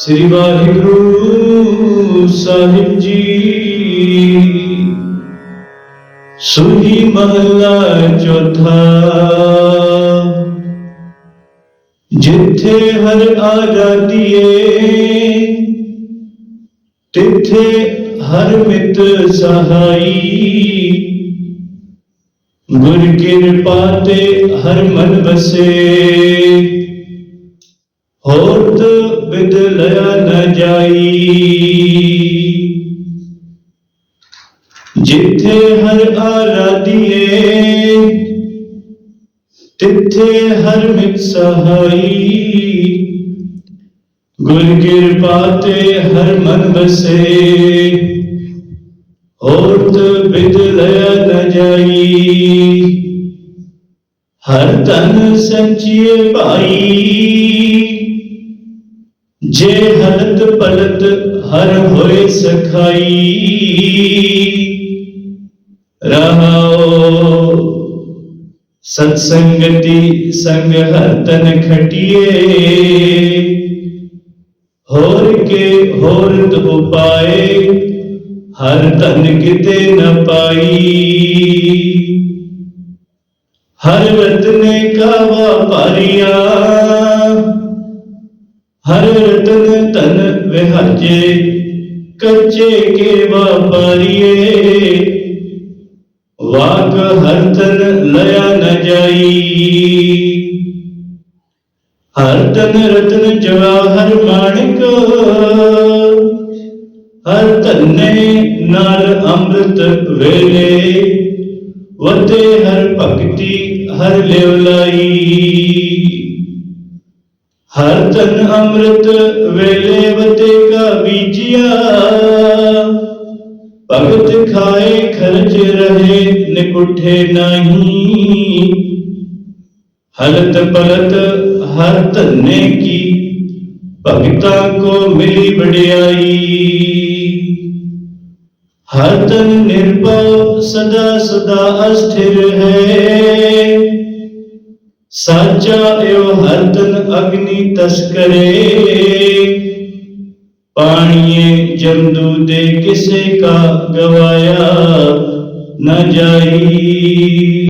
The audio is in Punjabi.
ਸ੍ਰੀ ਵਾਹਿਗੁਰੂ ਸਾਹਿਬ ਜੀ। ਸੁਹੀ ਮਹਲਾ ਚੌਥਾ। ਜਿੱਥੇ ਹਰ ਆਜ਼ਾਦੀਏ ਤਿੱਥੇ ਹਰ ਮਿਤ ਸਹਾਈ। ਗੁਰ ਕਿਰਪਾ ਤੇ ਹਰ ਮਨ ਵਸੇ। ਹੋਤ ਬਿਦ ਨ ਜਾਈ। ਜਿੱਥੇ ਹਰ ਆਰਾਧੀਏ, ਤਿੱਥੇ ਹਰ ਮਿਤ ਸਹਾਈ। ਗੁਰ ਕਿਰਪਾ ਤੇ ਹਰ ਮਨ ਬਸੇ ਹੋਤ ਬਿਦ ਲਿਆ ਨ ਜਾਈ। ਹਰ ਤਨ ਸੰਚੀਏ ਭਾਈ ਜੇ ਹਲਤ ਪਲਤ ਹਰ ਹੋਏ ਸਖਾਈ, ਰਹਾਓ। ਸਤ ਸੰਗਤੀ ਸੰਗ ਹਰ ਤਨ ਖਟਿਏ। ਹੋਰ ਕੇ ਹੋਰ ਉਪਾਏ ਹਰ ਤਨ ਕਿਤੇ ਨ ਪਾਈ। ਹਰ ਰਤਨੇ ਕਾ ਵਾਪਾਰੀਆ ਹਰ ਰਤਨ ਧਨ ਵਿਹਾਜੇ ਕੱਚੇ ਕੇ ਵਾਪਾਰੀਏ ਵਾਕ ਹਰ ਤਨ ਲਿਆ ਨ ਜਾਈ। ਹਰ ਤਨ ਰਤਨ ਜਵਾਹਰ ਮਾਣਿਕ। ਹਰ ਧੰਨੇ ਨਾਲ ਅੰਮ੍ਰਿਤ ਵੇਲੇ। ਵਤੇ ਹਰ ਭਗਤੀ ਹਰ ਲਿਵ ਲਾਈ। ਹਰ ਤਨ ਅੰਮ੍ਰਿਤ ਵੇਲੇ ਵਤੇ ਕਾ ਬੀਜਿਆ ਭਗਤ ਖਾਏ ਖਰਚ ਰਹੇ ਨਿਕੁਠੇ ਨਹੀਂ। ਹਲਤ ਪਲਤ ਹਰ ਧੰਨੇ ਕੀ, ਭਗਤਾਂ ਕੋ ਮਿਲੀ ਵਡਿਆਈ। ਹਰ ਤਨ ਨਿਰਭਉ ਸਦਾ ਸਦਾ ਅਸਥਿਰ ਹੈ। ਸਾਚਾ ਏਉ ਹਰ ਅਗਨੀ ਤਸਕਰੇ ਪਾਣੀਏ ਜੰਦੂ ਦੇ ਕਿਸੇ ਕਾ ਗਵਾਇਆ ਨ ਜਾਈ।